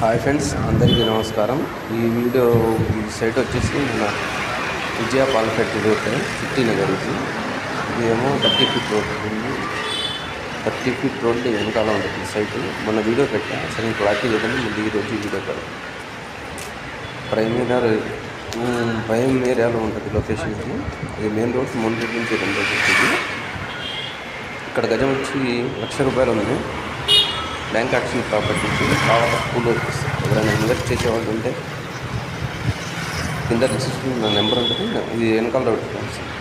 Hi friends అందరికీ నమస్కారం. ఈ వీడియో ఈ సైట్ వచ్చేసి మన విజయ పాల్ఫెట్ రోడ్ ఫిఫ్టీ నగర్ ఇది ఇదేమో థర్టీ ఫీట్ రోడ్. ఉంది థర్టీ ఫీట్ రోడ్ వెనకాల ఉంటుంది సైట్. మొన్న వీడియో పెట్టా సరే క్లారిటీ లేదని ముందు ఈ రోజు వీడియో పెట్టా ప్రైమరీ భయం ఏరియాలో ఉంటుంది లొకేషన్ ఇది. మెయిన్ రోడ్ ముందు నుంచి రెండు ఇది ఇక్కడ గజం వచ్చి లక్ష రూపాయలు ఉంది. బ్యాంక్ యాక్షన్ ప్రాపర్టీకి చాలా తక్కువలో ఇప్పిస్తారు ఎవరైనా ఇన్వెస్ట్ చేసేవాళ్ళు ఉంటే కింద రిజిస్ట్రేషన్ నా నెంబర్ ఉంటుంది ఇది వెనకాల పెట్టుకోండి సార్